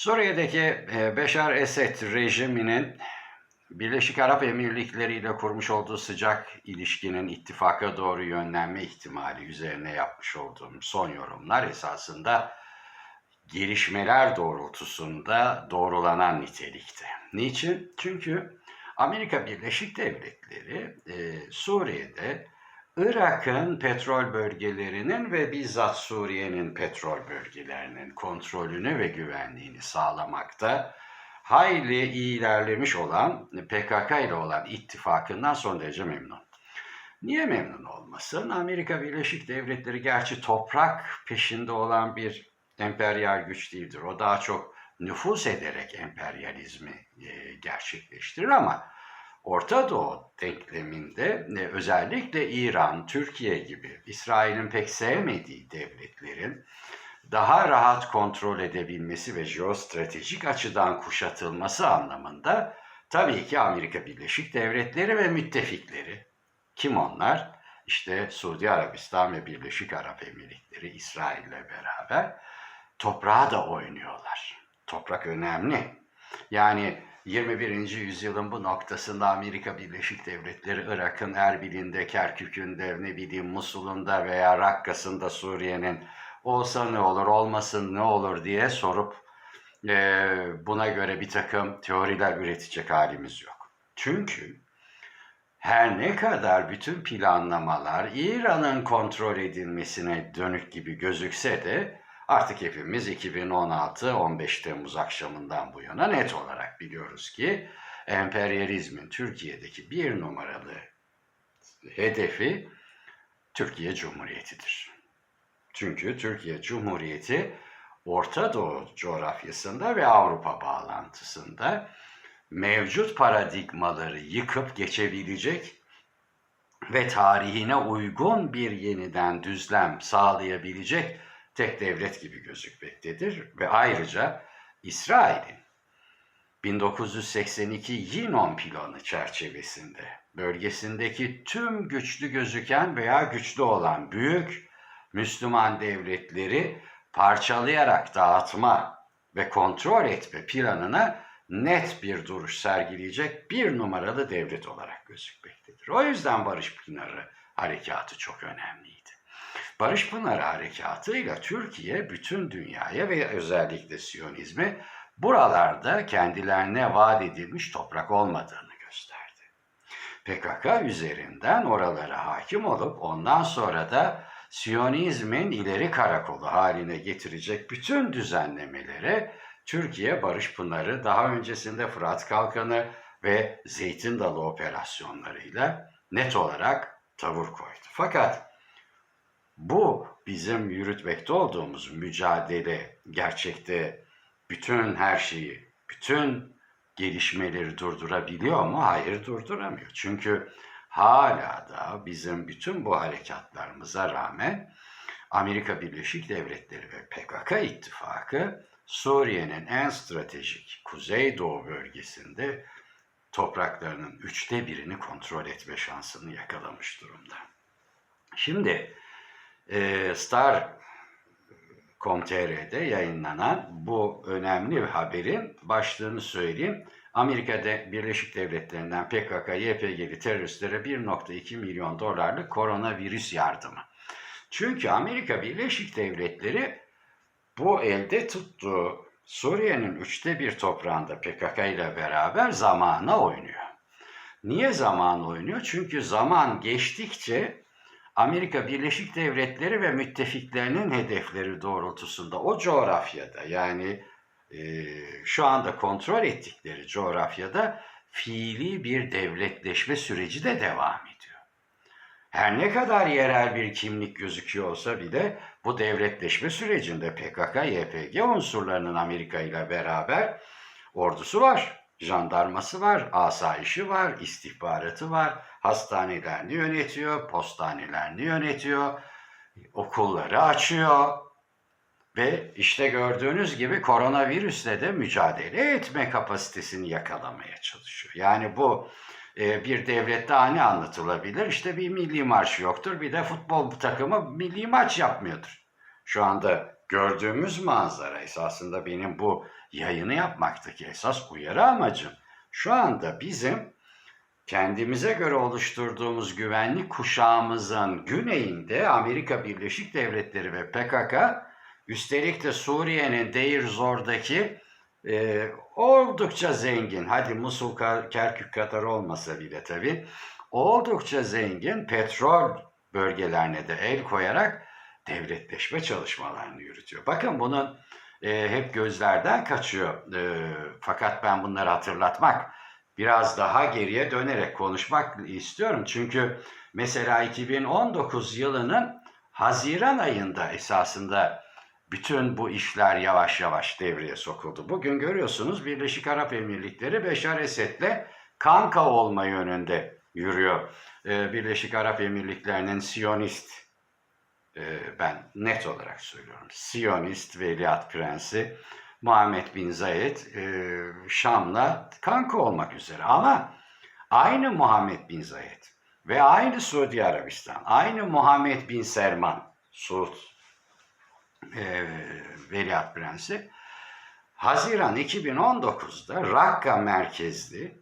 Suriye'deki e, Beşar Esed rejiminin Birleşik Arap Emirlikleri ile kurmuş olduğu sıcak ilişkinin ittifaka doğru yönlenme ihtimali üzerine yapmış olduğum son yorumlar esasında gelişmeler doğrultusunda doğrulanan nitelikte. Niçin? Çünkü Amerika Birleşik Devletleri e, Suriye'de Irak'ın petrol bölgelerinin ve bizzat Suriye'nin petrol bölgelerinin kontrolünü ve güvenliğini sağlamakta hayli ilerlemiş olan PKK ile olan ittifakından son derece memnun. Niye memnun olmasın? Amerika Birleşik Devletleri gerçi toprak peşinde olan bir emperyal güç değildir. O daha çok nüfus ederek emperyalizmi e, gerçekleştirir ama Orta Doğu denkleminde e, özellikle İran, Türkiye gibi İsrail'in pek sevmediği devletlerin daha rahat kontrol edebilmesi ve jeostratejik açıdan kuşatılması anlamında tabii ki Amerika Birleşik Devletleri ve müttefikleri. Kim onlar? İşte Suudi Arabistan ve Birleşik Arap Emirlikleri İsrail'le beraber toprağa da oynuyorlar. Toprak önemli. Yani 21. yüzyılın bu noktasında Amerika Birleşik Devletleri Irak'ın Erbil'inde, Kerkük'ünde, ne bileyim Musul'unda veya Rakkas'ında Suriye'nin olsa ne olur, olmasın ne olur diye sorup e, buna göre bir takım teoriler üretecek halimiz yok. Çünkü her ne kadar bütün planlamalar İran'ın kontrol edilmesine dönük gibi gözükse de artık hepimiz 2016-15 Temmuz akşamından bu yana net olarak biliyoruz ki emperyalizmin Türkiye'deki bir numaralı hedefi Türkiye Cumhuriyeti'dir. Çünkü Türkiye Cumhuriyeti Orta Doğu coğrafyasında ve Avrupa bağlantısında mevcut paradigmaları yıkıp geçebilecek ve tarihine uygun bir yeniden düzlem sağlayabilecek tek devlet gibi gözükmektedir ve ayrıca İsrail'in 1982 Yinon planı çerçevesinde bölgesindeki tüm güçlü gözüken veya güçlü olan büyük Müslüman devletleri parçalayarak dağıtma ve kontrol etme planına net bir duruş sergileyecek bir numaralı devlet olarak gözükmektedir. O yüzden Barış Pınarı harekatı çok önemliydi. Barış Pınarı harekatıyla Türkiye bütün dünyaya ve özellikle Siyonizme buralarda kendilerine vaat edilmiş toprak olmadığını gösterdi. PKK üzerinden oralara hakim olup ondan sonra da Siyonizmin ileri karakolu haline getirecek bütün düzenlemelere Türkiye Barış Pınarı daha öncesinde Fırat Kalkanı ve Zeytin Dalı operasyonlarıyla net olarak tavır koydu. Fakat bu bizim yürütmekte olduğumuz mücadele gerçekte bütün her şeyi, bütün gelişmeleri durdurabiliyor mu? Hayır durduramıyor. Çünkü hala da bizim bütün bu harekatlarımıza rağmen Amerika Birleşik Devletleri ve PKK ittifakı Suriye'nin en stratejik Kuzeydoğu bölgesinde topraklarının üçte birini kontrol etme şansını yakalamış durumda. Şimdi e, Star.com.tr'de yayınlanan bu önemli haberin başlığını söyleyeyim. Amerika'da Birleşik Devletleri'nden PKK, YPG'li teröristlere 1.2 milyon dolarlık koronavirüs yardımı. Çünkü Amerika Birleşik Devletleri bu elde tuttuğu Suriye'nin üçte bir toprağında PKK ile beraber zamana oynuyor. Niye zaman oynuyor? Çünkü zaman geçtikçe Amerika Birleşik Devletleri ve müttefiklerinin hedefleri doğrultusunda o coğrafyada yani e, şu anda kontrol ettikleri coğrafyada fiili bir devletleşme süreci de devam ediyor. Her ne kadar yerel bir kimlik gözüküyor olsa bile bu devletleşme sürecinde PKK, YPG unsurlarının Amerika ile beraber ordusu var, jandarması var, asayişi var, istihbaratı var, hastanelerini yönetiyor, postanelerini yönetiyor, okulları açıyor ve işte gördüğünüz gibi koronavirüsle de mücadele etme kapasitesini yakalamaya çalışıyor. Yani bu e, bir devlette hani anlatılabilir? İşte bir milli marş yoktur, bir de futbol takımı milli maç yapmıyordur. Şu anda gördüğümüz manzara esasında benim bu yayını yapmaktaki esas uyarı amacım. Şu anda bizim kendimize göre oluşturduğumuz güvenlik kuşağımızın güneyinde Amerika Birleşik Devletleri ve PKK, üstelik de Suriye'nin Deir Zor'daki e, oldukça zengin, hadi Musul, Kerkük kadar olmasa bile tabii, oldukça zengin petrol bölgelerine de el koyarak devletleşme çalışmalarını yürütüyor. Bakın bunun e, hep gözlerden kaçıyor. E, fakat ben bunları hatırlatmak, biraz daha geriye dönerek konuşmak istiyorum. Çünkü mesela 2019 yılının Haziran ayında esasında bütün bu işler yavaş yavaş devreye sokuldu. Bugün görüyorsunuz Birleşik Arap Emirlikleri Beşar Esed'le kanka olma yönünde yürüyor. Ee, Birleşik Arap Emirlikleri'nin Siyonist, ben net olarak söylüyorum, Siyonist Veliaht Prensi Muhammed Bin Zayed e, Şam'la kanka olmak üzere. Ama aynı Muhammed Bin Zayed ve aynı Suudi Arabistan, aynı Muhammed Bin Selman, Suud e, Veliaht Prensi, Haziran 2019'da Rakka merkezli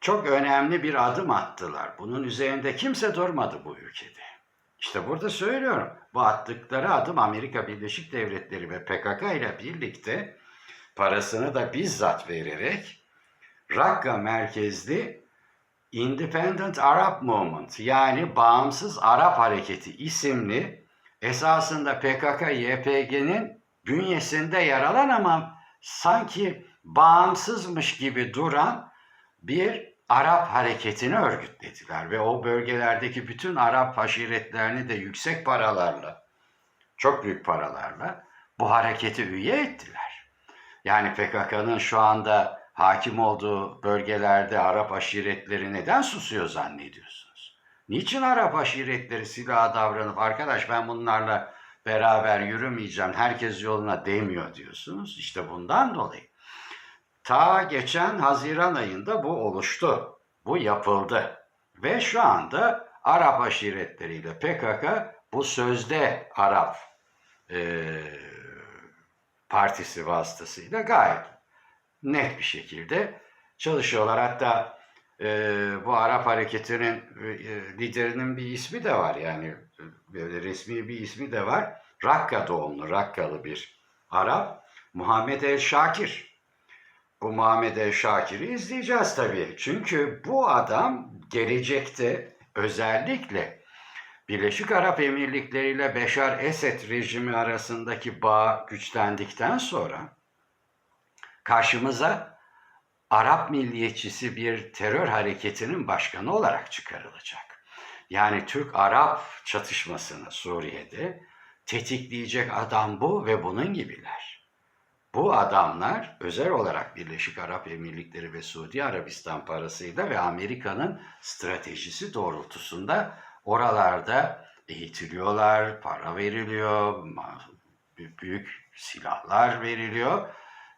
çok önemli bir adım attılar. Bunun üzerinde kimse durmadı bu ülkede. İşte burada söylüyorum. Bu attıkları adım Amerika Birleşik Devletleri ve PKK ile birlikte parasını da bizzat vererek Rakka merkezli Independent Arab Movement yani Bağımsız Arap Hareketi isimli esasında PKK-YPG'nin bünyesinde yer alan ama sanki bağımsızmış gibi duran bir Arap hareketini örgütlediler ve o bölgelerdeki bütün Arap aşiretlerini de yüksek paralarla, çok büyük paralarla bu hareketi üye ettiler. Yani PKK'nın şu anda hakim olduğu bölgelerde Arap aşiretleri neden susuyor zannediyorsunuz? Niçin Arap aşiretleri silaha davranıp arkadaş ben bunlarla beraber yürümeyeceğim, herkes yoluna demiyor diyorsunuz? İşte bundan dolayı. Ta geçen Haziran ayında bu oluştu. Bu yapıldı. Ve şu anda Arap aşiretleriyle PKK bu sözde Arap e, partisi vasıtasıyla gayet net bir şekilde çalışıyorlar. Hatta e, bu Arap hareketinin e, liderinin bir ismi de var yani böyle resmi bir ismi de var. Rakka doğumlu, Rakkalı bir Arap. Muhammed El Şakir. Bu Muhammed El Şakir'i izleyeceğiz tabii. Çünkü bu adam gelecekte özellikle Birleşik Arap Emirlikleri ile Beşar Esed rejimi arasındaki bağ güçlendikten sonra karşımıza Arap milliyetçisi bir terör hareketinin başkanı olarak çıkarılacak. Yani Türk-Arap çatışmasını Suriye'de tetikleyecek adam bu ve bunun gibiler. Bu adamlar özel olarak Birleşik Arap Emirlikleri ve Suudi Arabistan parasıyla ve Amerika'nın stratejisi doğrultusunda oralarda eğitiliyorlar, para veriliyor, büyük silahlar veriliyor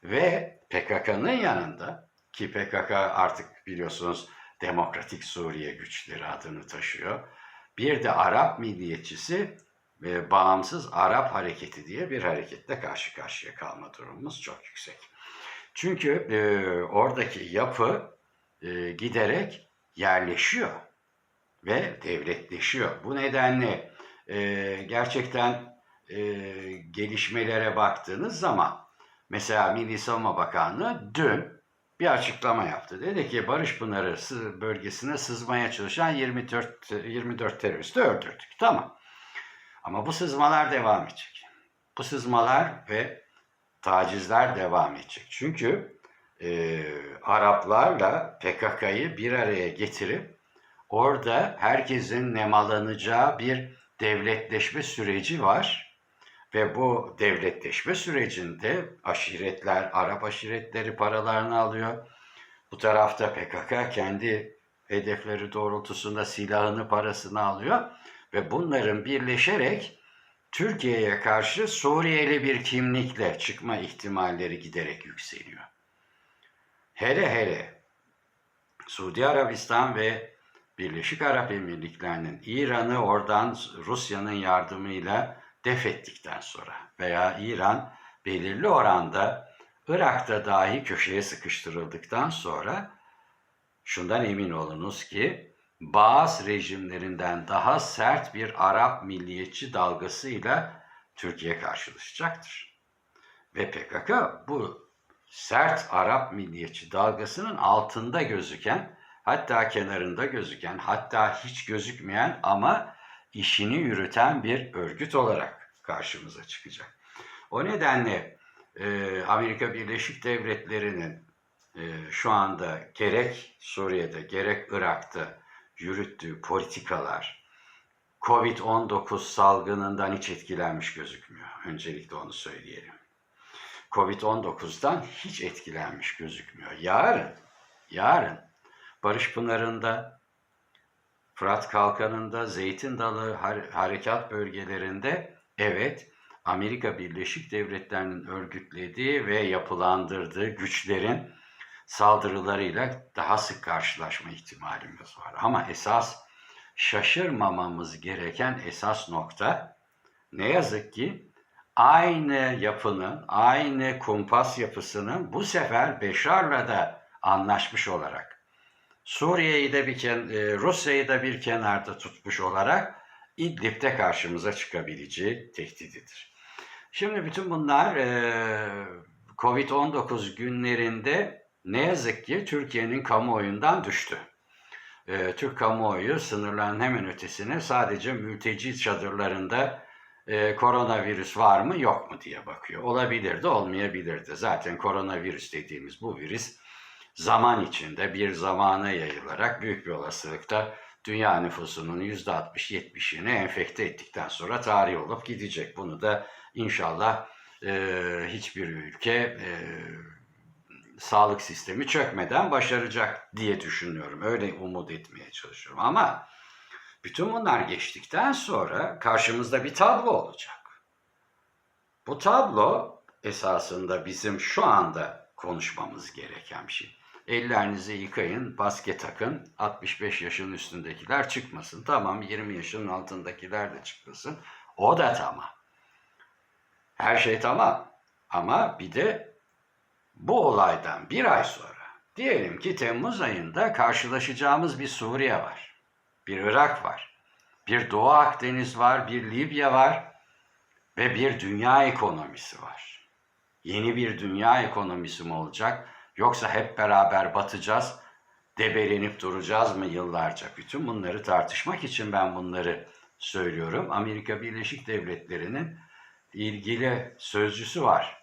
ve PKK'nın yanında ki PKK artık biliyorsunuz Demokratik Suriye güçleri adını taşıyor. Bir de Arap milliyetçisi ve bağımsız Arap hareketi diye bir hareketle karşı karşıya kalma durumumuz çok yüksek. Çünkü e, oradaki yapı e, giderek yerleşiyor ve devletleşiyor. Bu nedenle e, gerçekten e, gelişmelere baktığınız zaman mesela Milli Savunma Bakanlığı dün bir açıklama yaptı. Dedi ki Barış Pınarı bölgesine sızmaya çalışan 24 24 teröristi öldürdük. Tamam. Ama bu sızmalar devam edecek. Bu sızmalar ve tacizler devam edecek. Çünkü e, Araplarla PKK'yı bir araya getirip orada herkesin nemalanacağı bir devletleşme süreci var. Ve bu devletleşme sürecinde aşiretler, Arap aşiretleri paralarını alıyor. Bu tarafta PKK kendi hedefleri doğrultusunda silahını, parasını alıyor ve bunların birleşerek Türkiye'ye karşı Suriyeli bir kimlikle çıkma ihtimalleri giderek yükseliyor. Hele hele Suudi Arabistan ve Birleşik Arap Emirlikleri'nin İran'ı oradan Rusya'nın yardımıyla def ettikten sonra veya İran belirli oranda Irak'ta dahi köşeye sıkıştırıldıktan sonra şundan emin olunuz ki Baas rejimlerinden daha sert bir Arap milliyetçi dalgasıyla Türkiye karşılaşacaktır. Ve PKK bu sert Arap milliyetçi dalgasının altında gözüken, hatta kenarında gözüken, hatta hiç gözükmeyen ama işini yürüten bir örgüt olarak karşımıza çıkacak. O nedenle e, Amerika Birleşik Devletleri'nin e, şu anda gerek Suriye'de gerek Irak'ta yürüttüğü politikalar Covid-19 salgınından hiç etkilenmiş gözükmüyor. Öncelikle onu söyleyelim. Covid-19'dan hiç etkilenmiş gözükmüyor. Yarın, yarın Barış Pınarı'nda, Fırat Kalkanı'nda, Zeytin Dalı harekat bölgelerinde evet Amerika Birleşik Devletleri'nin örgütlediği ve yapılandırdığı güçlerin saldırılarıyla daha sık karşılaşma ihtimalimiz var. Ama esas şaşırmamamız gereken esas nokta ne yazık ki aynı yapının, aynı kumpas yapısının bu sefer Beşar'la da anlaşmış olarak Suriye'yi de bir ken- Rusya'yı da bir kenarda tutmuş olarak İdlib'de karşımıza çıkabileceği tehdididir. Şimdi bütün bunlar Covid-19 günlerinde ne yazık ki Türkiye'nin kamuoyundan düştü. Türk kamuoyu sınırların hemen ötesine sadece mülteci çadırlarında e, koronavirüs var mı yok mu diye bakıyor. Olabilir de olmayabilir de. Zaten koronavirüs dediğimiz bu virüs zaman içinde bir zamana yayılarak büyük bir olasılıkta dünya nüfusunun %60-70'ini enfekte ettikten sonra tarih olup gidecek. Bunu da inşallah e, hiçbir ülke e, sağlık sistemi çökmeden başaracak diye düşünüyorum. Öyle umut etmeye çalışıyorum. Ama bütün bunlar geçtikten sonra karşımızda bir tablo olacak. Bu tablo esasında bizim şu anda konuşmamız gereken bir şey. Ellerinizi yıkayın, basket takın, 65 yaşın üstündekiler çıkmasın. Tamam 20 yaşın altındakiler de çıkmasın. O da tamam. Her şey tamam. Ama bir de bu olaydan bir ay sonra, diyelim ki Temmuz ayında karşılaşacağımız bir Suriye var. Bir Irak var. Bir Doğu Akdeniz var, bir Libya var ve bir dünya ekonomisi var. Yeni bir dünya ekonomisi mi olacak? Yoksa hep beraber batacağız, debelenip duracağız mı yıllarca? Bütün bunları tartışmak için ben bunları söylüyorum. Amerika Birleşik Devletleri'nin ilgili sözcüsü var.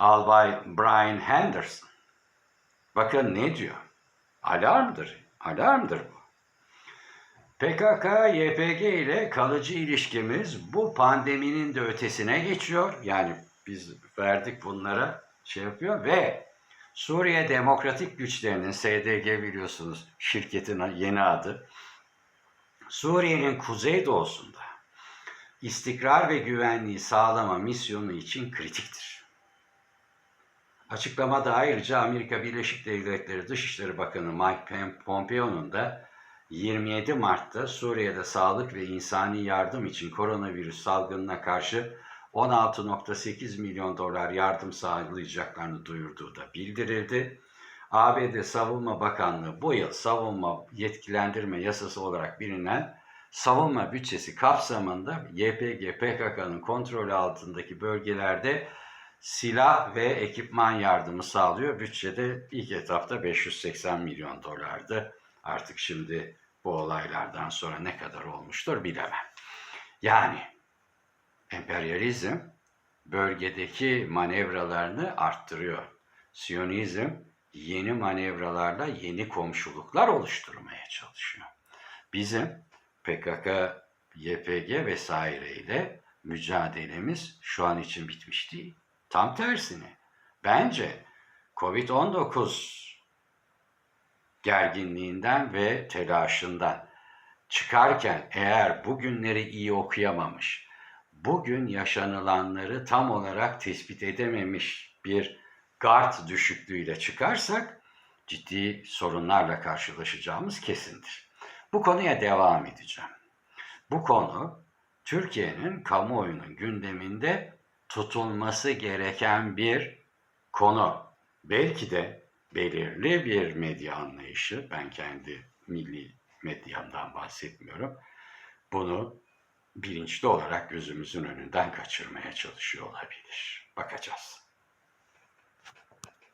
Albay Brian Henderson. Bakın ne diyor? Alarmdır. Alarmdır bu. PKK, YPG ile kalıcı ilişkimiz bu pandeminin de ötesine geçiyor. Yani biz verdik bunlara şey yapıyor ve Suriye Demokratik Güçlerinin SDG biliyorsunuz şirketin yeni adı. Suriye'nin kuzeydoğusunda istikrar ve güvenliği sağlama misyonu için kritiktir. Açıklamada ayrıca Amerika Birleşik Devletleri Dışişleri Bakanı Mike Pompeo'nun da 27 Mart'ta Suriye'de sağlık ve insani yardım için koronavirüs salgınına karşı 16.8 milyon dolar yardım sağlayacaklarını duyurduğu da bildirildi. ABD Savunma Bakanlığı bu yıl savunma yetkilendirme yasası olarak bilinen savunma bütçesi kapsamında YPG PKK'nın kontrolü altındaki bölgelerde silah ve ekipman yardımı sağlıyor. Bütçede ilk etapta 580 milyon dolardı. Artık şimdi bu olaylardan sonra ne kadar olmuştur bilemem. Yani emperyalizm bölgedeki manevralarını arttırıyor. Siyonizm yeni manevralarla yeni komşuluklar oluşturmaya çalışıyor. Bizim PKK, YPG vesaire ile mücadelemiz şu an için bitmiş değil. Tam tersine. Bence Covid-19 gerginliğinden ve telaşından çıkarken eğer bugünleri iyi okuyamamış, bugün yaşanılanları tam olarak tespit edememiş bir gard düşüklüğüyle çıkarsak ciddi sorunlarla karşılaşacağımız kesindir. Bu konuya devam edeceğim. Bu konu Türkiye'nin kamuoyunun gündeminde tutulması gereken bir konu. Belki de belirli bir medya anlayışı, ben kendi milli medyamdan bahsetmiyorum, bunu bilinçli olarak gözümüzün önünden kaçırmaya çalışıyor olabilir. Bakacağız.